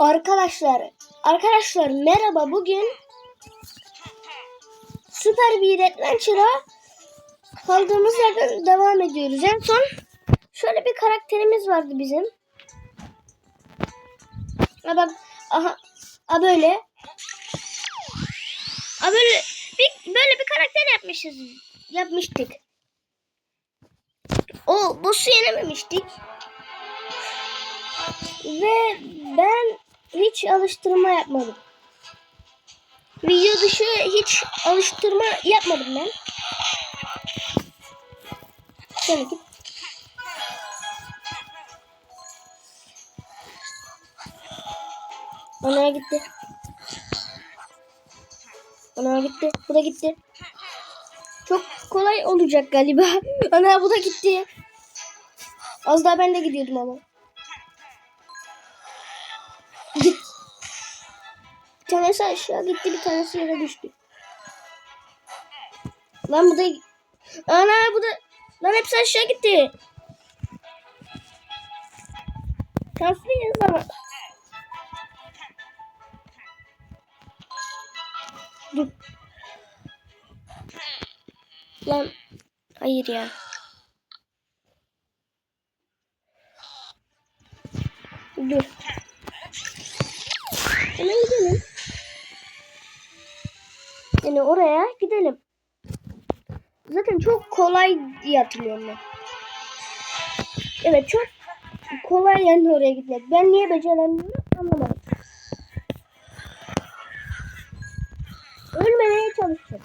Arkadaşlar, arkadaşlar merhaba. Bugün Süper bir Adventure'a kaldığımız yerden devam ediyoruz. En son şöyle bir karakterimiz vardı bizim. Ha aha, ha böyle. Ha böyle bir böyle bir karakter yapmışız. Yapmıştık. O boss'u yenememiştik. Ve ben hiç alıştırma yapmadım. Video dışı hiç alıştırma yapmadım ben. Şöyle git. Ona gitti. Ona gitti. Bu da gitti. Çok kolay olacak galiba. Ana bu da gitti. Az daha ben de gidiyordum ama. Tanesi aşağı gitti, bir tanesi yere düştü. Lan bu da... Ana bu da... Lan hepsi aşağı gitti. Şanslıyız ama. Dur. Lan. Hayır ya. Dur. Hemen gidelim. Yani oraya gidelim. Zaten çok kolay diye hatırlıyorum ben. Evet çok kolay yani oraya gitmek. Ben niye beceremiyorum anlamadım. Ölmemeye çalışacağım.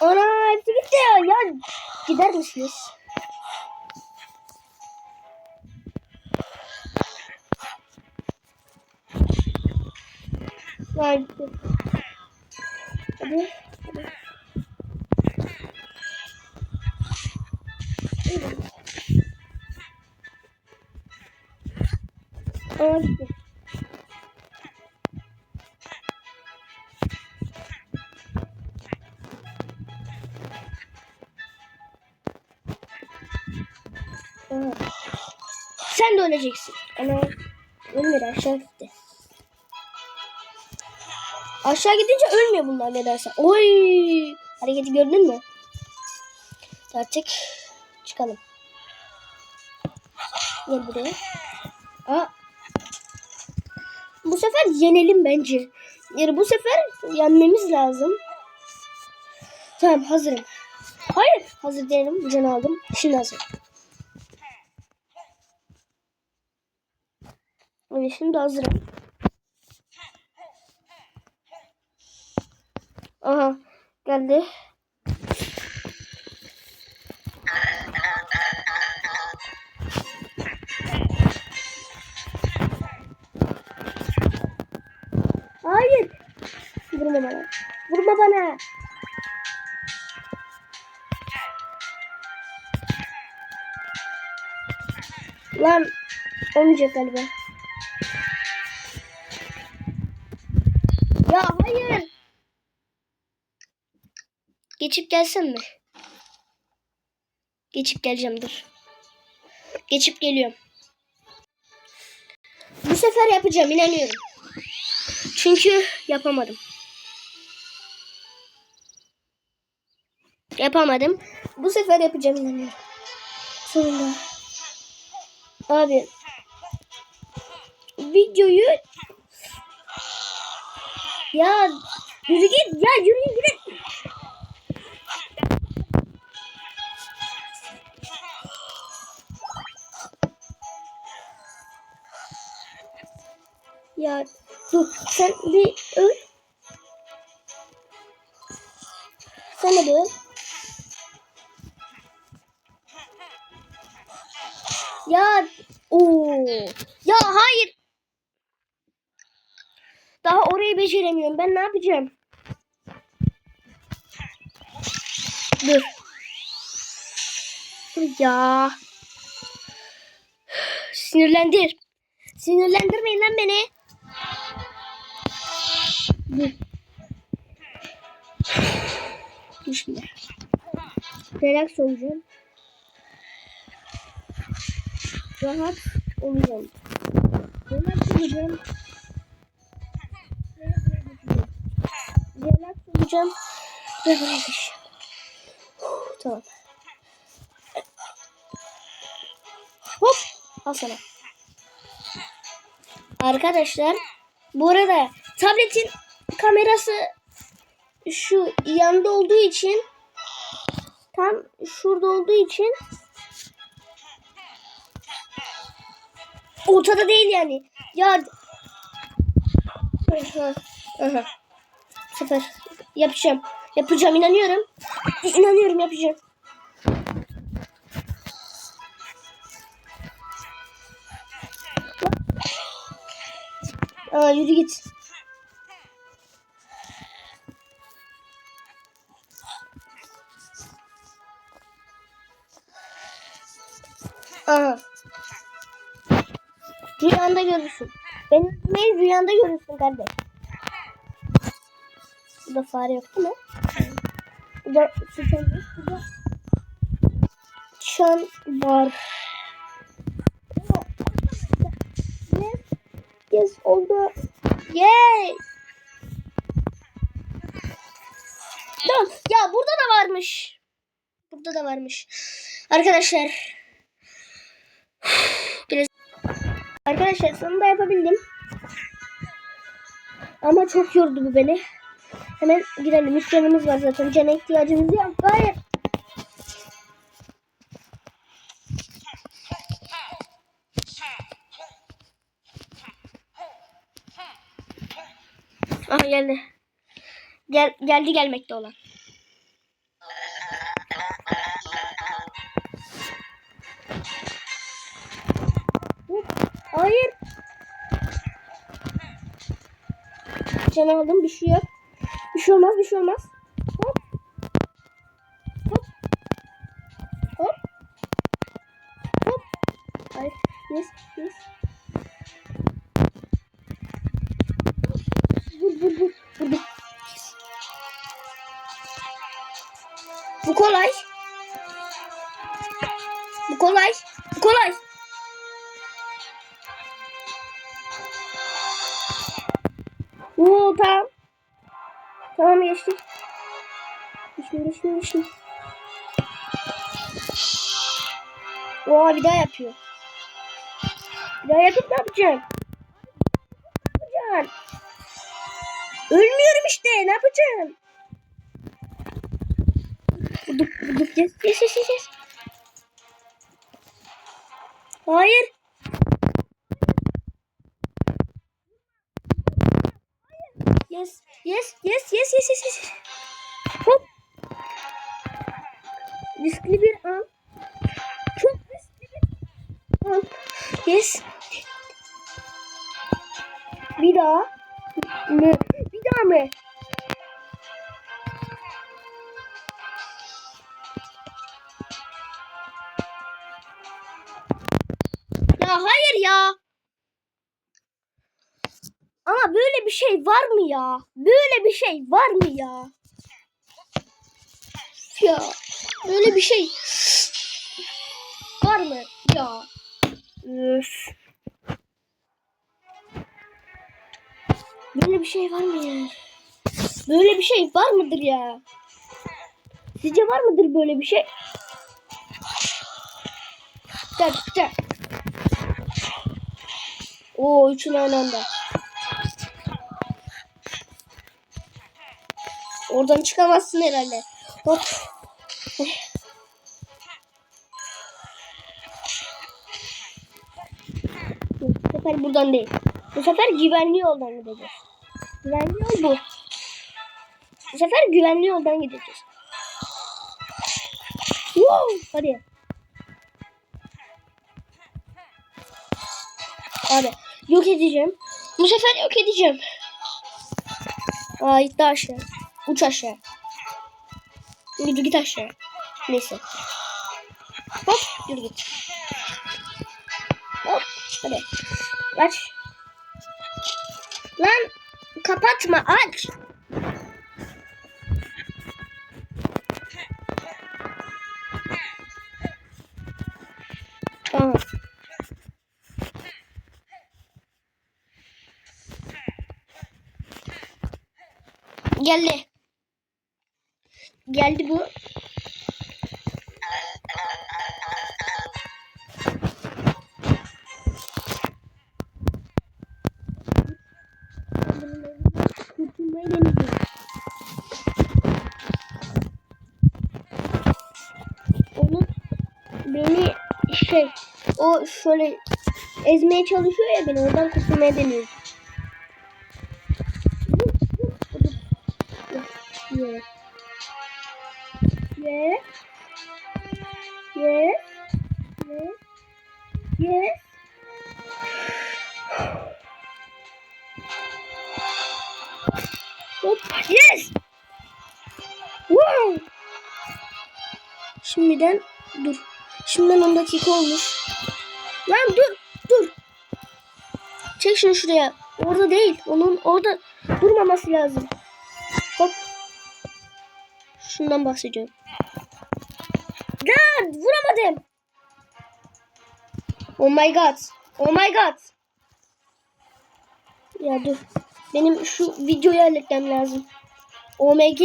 Ana hepsi gitti ya. ya gider misiniz? Gitti. Hadi. hadi. Sen de öleceksin. Ana ölmedi aşağı gitti. Aşağı gidince ölmüyor bunlar nedense. Oy! Hareketi gördün mü? Artık çıkalım. Gel buraya. Aa. Bu sefer yenelim bence. Yani bu sefer yenmemiz lazım. Tamam hazırım. Hayır hazır değilim. Bu canı aldım. Şimdi hazır. Evet şimdi hazırım. Aha geldi. Hayır. Vurma bana. Vurma bana. Lan olmayacak galiba. Geçip gelsen mi? Geçip geleceğim dur. Geçip geliyorum. Bu sefer yapacağım inanıyorum. Çünkü yapamadım. Yapamadım. Bu sefer yapacağım inanıyorum. Sonunda. Abi. Videoyu ya yürü git ya yürü git. Dur sen bir öl. Sen de bir öl. Ya o ya hayır. Daha orayı beceremiyorum. Ben ne yapacağım? Dur. Dur ya. Sinirlendir. Sinirlendirmeyin lan beni. Şimdi. Relax olacağım. Rahat. olacağım. Relax olacağım. Relax olacağım. Şey. Huh, Tamam. Hop. Al sana. Arkadaşlar bu arada tabletin kamerası şu yanda olduğu için tam şurada olduğu için ortada değil yani. Ya Aha, aha. Yapacağım. Yapacağım inanıyorum. İnanıyorum yapacağım. Aa, yürü git. Rüyanda görürsün. Benim ne rüyanda görürsün kardeş. Burada fare yok değil mi? Burada sıçan yok. Burada çan var. Yes. Yes oldu. Yay. Ya burada da varmış. Burada da varmış. Arkadaşlar. Arkadaşlar sonunda yapabildim. Ama çok yordu bu beni. Hemen girelim. Üç canımız var zaten. Cana ihtiyacımız yok. Hayır. Aha geldi. Gel, geldi gelmekte olan. Can aldım bir şey yok. Bir şey olmaz bir şey olmaz. Oo tamam. Tamam geçtik. Geçtim geçtim geçtim. Oo bir daha yapıyor. Bir daha yapıp ne yapacağım? Ne yapacağım? Ölmüyorum işte ne yapacağım? Vurduk vurduk yes yes yes. yes. Hayır. Yes, yes, yes, yes, yes, yes, yes. Hop. Riskli bir an. Çok riskli bir an. Yes. Bir daha. Bir daha mı? Şey var mı ya? Böyle bir şey var mı ya? Ya böyle bir şey var mı ya? Üf. Böyle bir şey var mı ya? Böyle bir şey var mıdır ya? Sizce var mıdır böyle bir şey? Gel gel. Oo üçünü aynı anda. Oradan çıkamazsın herhalde. Hop. Bu sefer buradan değil. Bu sefer güvenli yoldan gideceğiz. Güvenli yol bu. Bu sefer güvenli yoldan gideceğiz. Wow, hadi. Abi yok edeceğim. Bu sefer yok edeceğim. Aa gitti aşağı. Uç aşağı. Yürü git aşağı. Neyse. Hop yürü git. Hop hadi. Aç. Lan kapatma aç. Tamam. Geldi. Geldi bu. Kurtulmayı deneyeceğim. Onu beni şey o şöyle ezmeye çalışıyor ya beni oradan kurtulmaya deniyorum. Hop. Yes. Wow. Şimdiden dur. Şimdiden 10 dakika olmuş. Lan dur. Dur. Çek şunu şuraya. Orada değil. Onun orada durmaması lazım. Hop. Şundan bahsediyorum. Lan vuramadım. Oh my god. Oh my god. Ya dur. Benim şu videoyu halletmem lazım. OMG.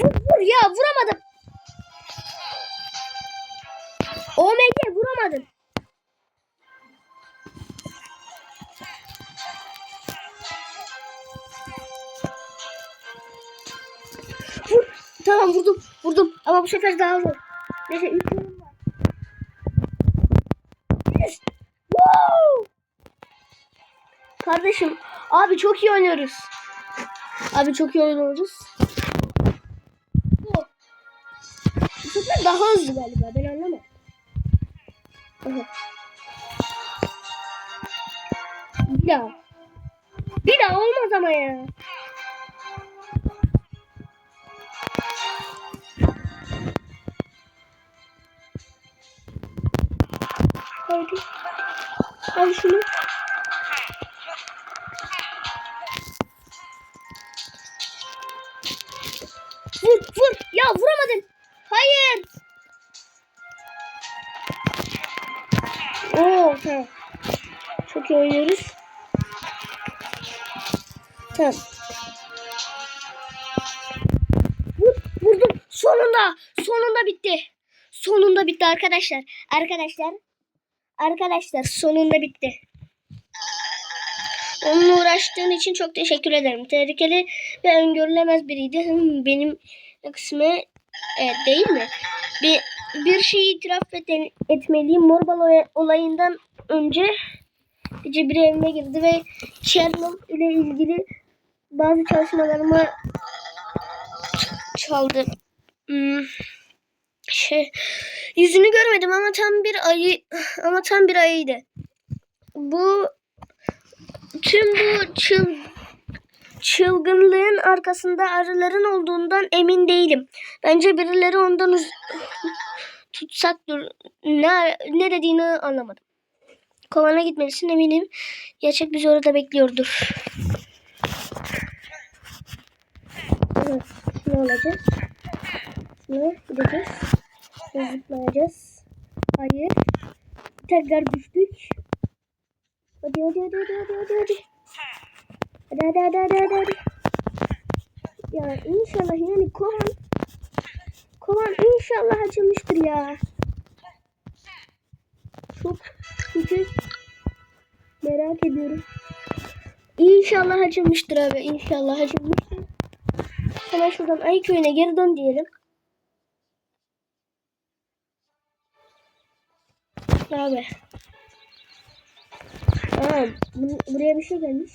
Vur vur ya vuramadım. OMG vuramadım. Vur. Tamam vurdum. Vurdum. Ama bu sefer daha zor. Neyse 3 Kardeşim. Abi çok iyi oynuyoruz. Abi çok iyi oynuyoruz. Bu. Bu sefer daha hızlı galiba. Ben anlamadım. Bir daha. Bir daha olmaz ama ya. Hadi. Al şunu. Oo tamam. Çok iyi oynuyoruz. Tamam. Vur, vurdum. Sonunda. Sonunda bitti. Sonunda bitti arkadaşlar. Arkadaşlar. Arkadaşlar sonunda bitti. Onunla uğraştığın için çok teşekkür ederim. Tehlikeli ve öngörülemez biriydi. Benim kısmı evet, değil mi? Bir, bir şeyi itiraf eden, etmeliyim. Morbal oya- olayından önce gece bir evime girdi ve Chernobyl ile ilgili bazı çalışmalarımı çaldı. Hmm, şey yüzünü görmedim ama tam bir ayı ama tam bir ayıydı. Bu tüm bu çıl, çılgınlığın arkasında arıların olduğundan emin değilim. Bence birileri ondan uz- tutsak dur. Ne, ne dediğini anlamadım. Kovana gitmelisin eminim. Gerçek bizi orada bekliyordur. Evet, şunu alacağız. Şunu gideceğiz. Şunu zıplayacağız. Hayır. Tekrar düştük. Hadi hadi hadi hadi hadi hadi hadi. Hadi hadi hadi hadi. Ya inşallah yani kovan kovan inşallah açılmıştır ya. Çok çünkü merak ediyorum. İnşallah açılmıştır abi. İnşallah açılmıştır. Hemen şuradan Ayı köyüne geri dön diyelim. Abi. Aa, bu- buraya bir şey gelmiş.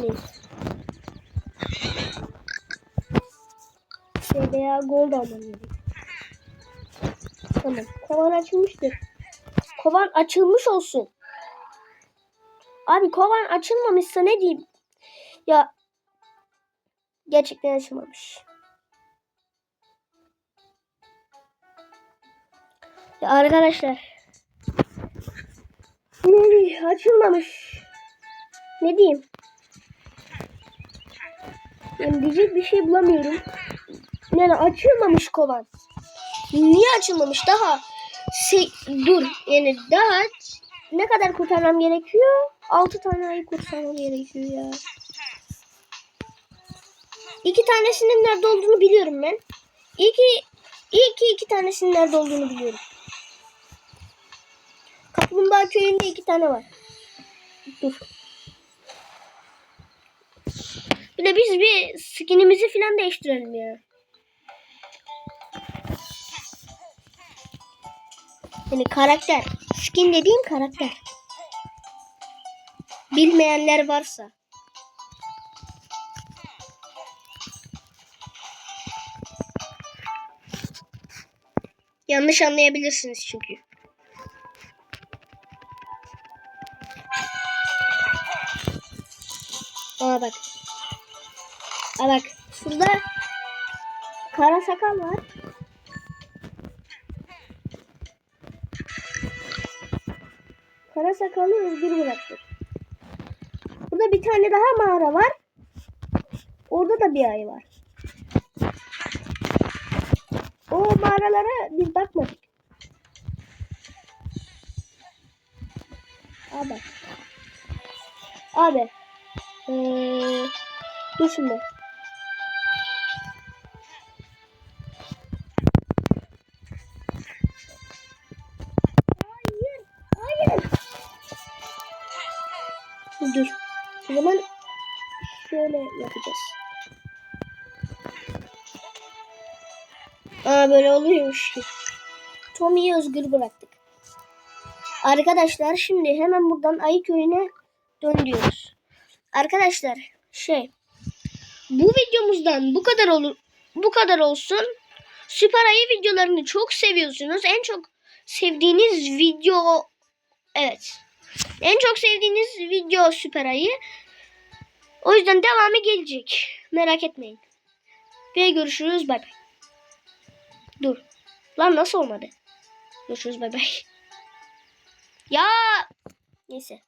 Neyse. Şey veya gold almam gerek. Tamam. Kovan açılmıştır. Kovan açılmış olsun. Abi kovan açılmamışsa ne diyeyim? Ya gerçekten açılmamış. Ya arkadaşlar. Ne açılmamış. Ne diyeyim? Yani diyecek bir şey bulamıyorum. Yani açılmamış kovan. Niye açılmamış? Daha se- dur yani daha ne kadar kurtarmam gerekiyor? 6 tane ayı kurtarmam gerekiyor ya. İki tanesinin nerede olduğunu biliyorum ben. İyi ki, iyi ki iki tanesinin nerede olduğunu biliyorum. Kaplumbağa köyünde iki tane var. Dur. Bir de biz bir skinimizi falan değiştirelim ya. Yani karakter. Skin dediğim karakter. Bilmeyenler varsa. Yanlış anlayabilirsiniz çünkü. Aa bak. Aa bak. Şurada kara sakal var. Kara sakalı özgür bıraktık. Burada bir tane daha mağara var. Orada da bir ay var. O mağaralara biz bakmadık. Abi. Abi. Ee, dur şimdi. Böyle oluyormuş. Tommy'yi özgür bıraktık. Arkadaşlar şimdi hemen buradan Ayı Köyü'ne dön diyoruz. Arkadaşlar şey bu videomuzdan bu kadar olur bu kadar olsun. Süper Ayı videolarını çok seviyorsunuz. En çok sevdiğiniz video evet. En çok sevdiğiniz video Süper Ayı. O yüzden devamı gelecek. Merak etmeyin. Ve görüşürüz. Bay bay. Dur. Lan nasıl olmadı? Görüşürüz bay bay. Ya. Neyse.